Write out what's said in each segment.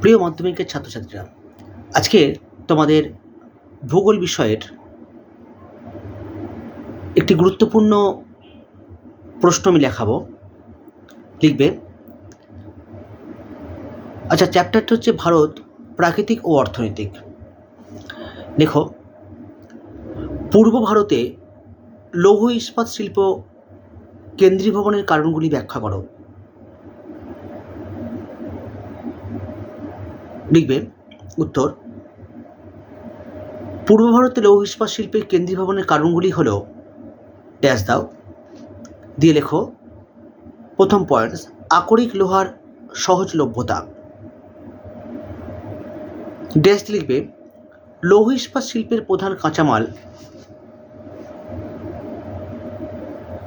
প্রিয় মাধ্যমিকের ছাত্রছাত্রীরা, আজকে তোমাদের ভূগোল বিষয়ের একটি গুরুত্বপূর্ণ প্রশ্ন আমি লেখাবো। লিখবে আচ্ছা চ্যাপ্টারটা হচ্ছে ভারত, প্রাকৃতিক ও অর্থনৈতিক। লেখো পূর্ব ভারতে লৌহ ইস্পাত শিল্প কেন্দ্রীভবনের কারণগুলি ব্যাখ্যা করো। লিখবে উত্তর, পূর্ব ভারতে লৌহ ইস্পাত শিল্পের কেন্দ্রীভবনের কারণগুলি হল ড্যাশ দাও দিয়ে লেখো, প্রথম পয়েন্ট আকরিক লোহার সহজলভ্যতা ড্যাশ লিখবে লৌহ ইস্পাত শিল্পের প্রধান কাঁচামাল,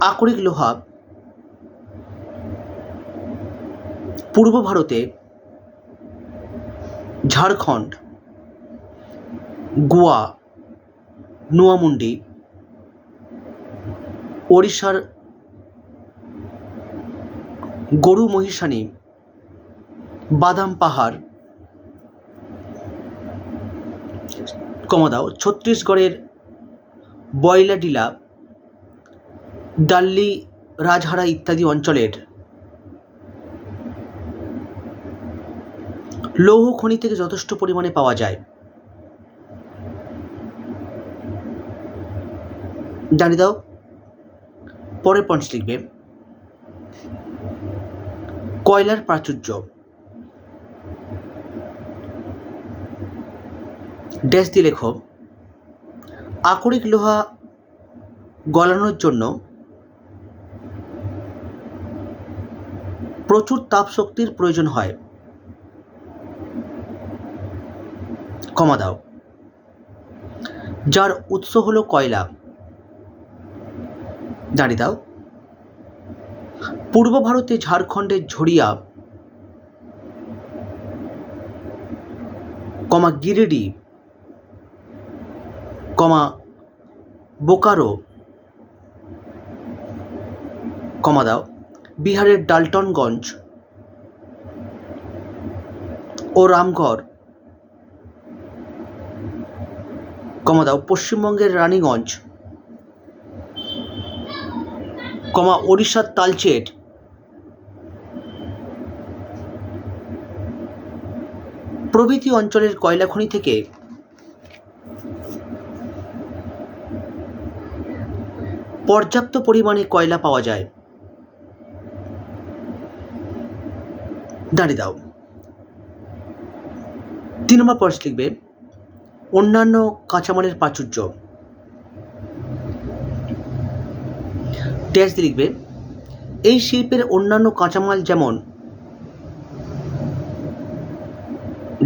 আকরিক লোহা, পূর্ব ভারতে ঝাড়খণ্ড, গোয়া, নোয়ামুন্ডি, ওড়িশার গরু মহিষানি, বাদাম পাহাড় কমা দাও ছত্তিশগড়ের বয়লাডিলা, ডাল্লি, রাজহারা ইত্যাদি অঞ্চলের লৌহ খনি থেকে যথেষ্ট পরিমাণে পাওয়া যায়। জানিয়ে দাও। পরের পয়েন্টস লিখবে। কয়লার প্রাচুর্য। ড্যাশ দিয়ে লেখো। আকরিক লোহা গলানোর জন্য প্রচুর তাপ শক্তির প্রয়োজন হয়। কমা দাও। যার উৎস হলো কয়লা। দাঁড়িয়ে দাও। পূর্ব ভারতে ঝাড়খণ্ডের ঝরিয়া কমা গিরিডি, কমা বোকারো কমা দাও। বিহারের ডালটনগঞ্জ ও রামগড় কমা দাও, পশ্চিমবঙ্গের রানীগঞ্জ। কমা ওড়িশার তালচের। প্রভৃতি অঞ্চলের কয়লা খনি থেকে পর্যাপ্ত পরিমাণে কয়লা পাওয়া যায়। দাঁড়িয়ে দাও। তিন নম্বর পয়েন্ট লিখবে অন্যান্য কাঁচামালের প্রাচুর্য। দিয়ে লিখবে, এই শিল্পের অন্যান্য কাঁচামাল যেমন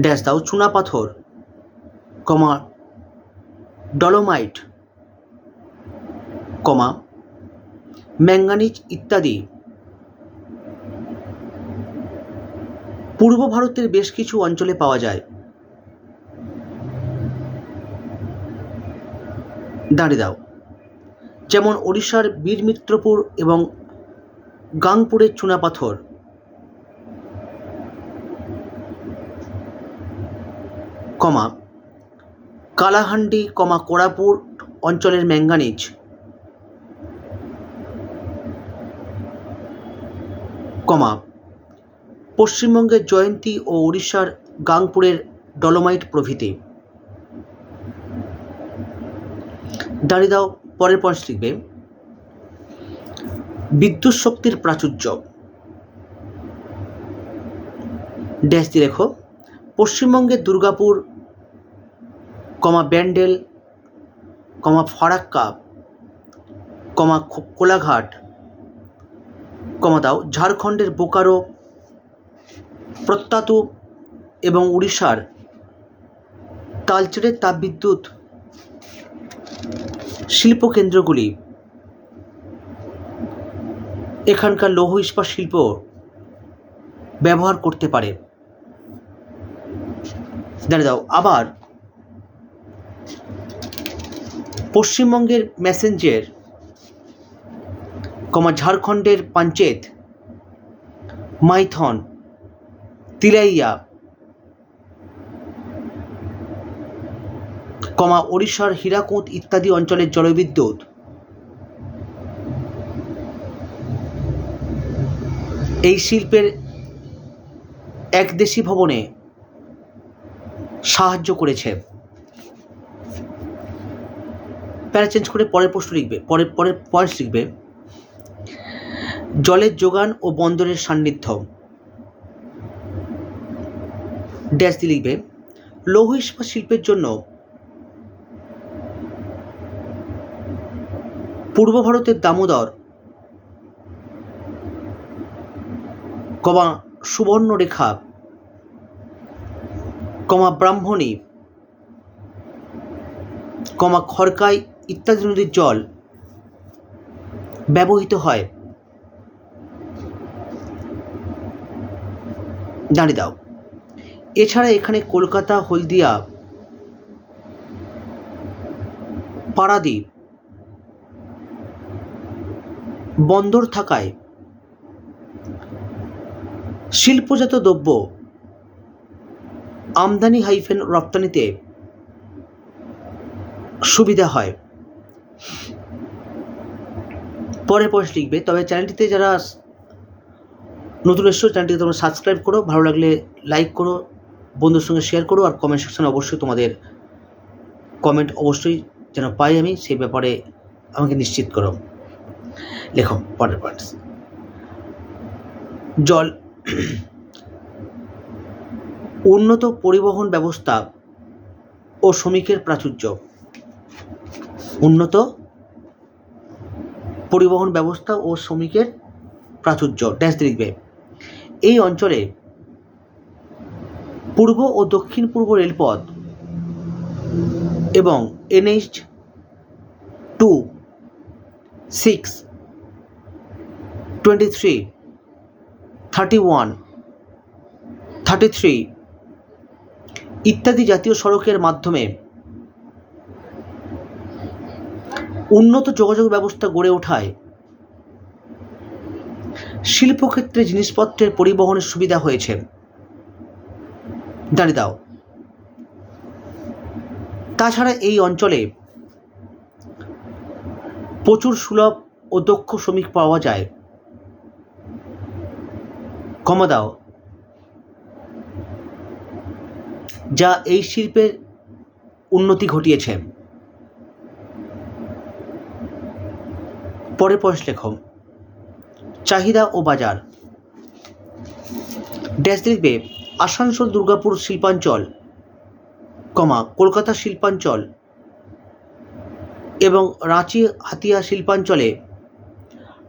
ড্যাশ দাও চুনাপাথর কমা, ডলোমাইট, কমা, ম্যাঙ্গানিজ ইত্যাদি। পূর্ব ভারতের বেশ কিছু অঞ্চলে পাওয়া যায়। দাঁড়িয়ে দাও। যেমন ওড়িশার বীরমিত্রপুর এবং গাংপুরের চুনাপাথর কমা, কালাহান্ডি, কমা কোরাপুর অঞ্চলের ম্যাঙ্গানিজ। কমা, পশ্চিমবঙ্গের জয়ন্তী ও উড়িষ্যার গাংপুরের ডলোমাইট প্রভৃতি। দাঁড়িয়ে দাও, পরের পয়েন্ট লিখবে বিদ্যুৎ শক্তির প্রাচুর্য। ড্যাশ দিয়ে লেখো, পশ্চিমবঙ্গের দুর্গাপুর, কমা ব্যান্ডেল, কমা ফারাক্কা, কমা কোলাঘাট, কমা দাও ঝাড়খণ্ডের বোকারো, প্রত্যাতু এবং উড়িষ্যার। তালচেরের তাপবিদ্যুৎ শিল্পকেন্দ্রগুলি। এখানকার লৌহ ইস্পাত শিল্প ব্যবহার করতে পারে। দাঁড়িয়ে দাও, আবার পশ্চিমবঙ্গের ম্যাসেঞ্জের কমা ঝাড়খণ্ডের পাঞ্চেত, মাইথন, তিলাইয়া কমা ওড়িশার হীরাকুদ ইত্যাদি অঞ্চলের জলবিদ্যুৎ। এই শিল্পের একদেশী ভবনে সাহায্য করেছে। প্যারা চেঞ্জ করে পরের প্রশ্ন লিখবে, পরের পরের পয়েন্টস লিখবে। জলের যোগান ও বন্দরের সান্নিধ্য। ড্যাশ দিয়ে লিখবে, লৌহ ইস্পাত শিল্পের জন্য পূর্ব ভারতের দামোদর কমা সুবর্ণরেখা, কমা ব্রাহ্মণী, কমা খড়কাই ইত্যাদি নদীর জল ব্যবহৃত হয়। জানিয়ে দাও। এছাড়া এখানে কলকাতা, হলদিয়া, পারাদ্বীপ বন্দর থাকায়। শিল্পজাত দ্রব্য আমদানি হাইফেন রপ্তানিতে সুবিধা হয়। পরে পরে লিখবে, তবে চ্যানেলটিতে যারা নতুন এসছো, চ্যানেলটিকে তোমরা সাবস্ক্রাইব করো, ভালো লাগলে লাইক করো, বন্ধুর সঙ্গে শেয়ার করো, আর কমেন্ট সেকশনে অবশ্যই তোমাদের কমেন্ট অবশ্যই যেন পাই আমি, সেই ব্যাপারে আমাকে নিশ্চিত করো। লেখো, পরের পয়েন্টস জল, উন্নত পরিবহন ব্যবস্থা ও শ্রমিকের প্রাচুর্য। উন্নত পরিবহন ব্যবস্থা ও শ্রমিকের প্রাচুর্য। ড্যাশ লিখবে। এই অঞ্চলে পূর্ব ও দক্ষিণ পূর্ব রেলপথ এবং NH two six twenty three thirty one thirty three ইত্যাদি জাতীয় সড়কের মাধ্যমে উন্নত যোগাযোগ ব্যবস্থা গড়ে ওঠায় শিল্পক্ষেত্রে জিনিসপত্রের পরিবহনের সুবিধা হয়েছে। দাঁড়িয়ে দাও। তাছাড়া এই অঞ্চলে প্রচুর সুলভ ও দক্ষ শ্রমিক পাওয়া যায়। কমা দাও। যা এই শিল্পের উন্নতি ঘটিয়েছে। পরে পরে লেখো। চাহিদা ও বাজার। ড্যাশ লিখবে আসানসোল, দুর্গাপুর শিল্পাঞ্চল, কমা, কলকাতা শিল্পাঞ্চল এবং রাঁচি, হাতিয়া শিল্পাঞ্চলে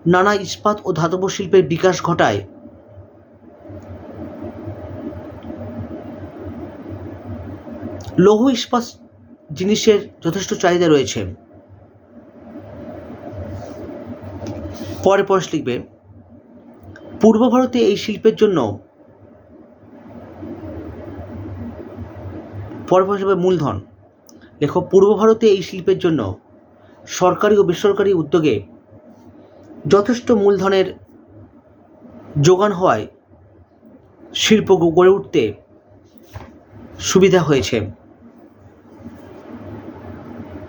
নানা ইস্পাত ও ধাতব শিল্পের বিকাশ ঘটায়। লৌহ ইস্পাত জিনিসের যথেষ্ট চাহিদা রয়েছে। পরে পরে লিখবে, পূর্ব ভারতে এই শিল্পের জন্য পরে লিখবে, মূলধন। লেখো, পূর্ব ভারতে এই শিল্পের জন্য সরকারি ও বেসরকারি উদ্যোগে যথেষ্ট মূলধনের যোগান হওয়ায় শিল্প গড়ে উঠতে সুবিধা হয়েছে।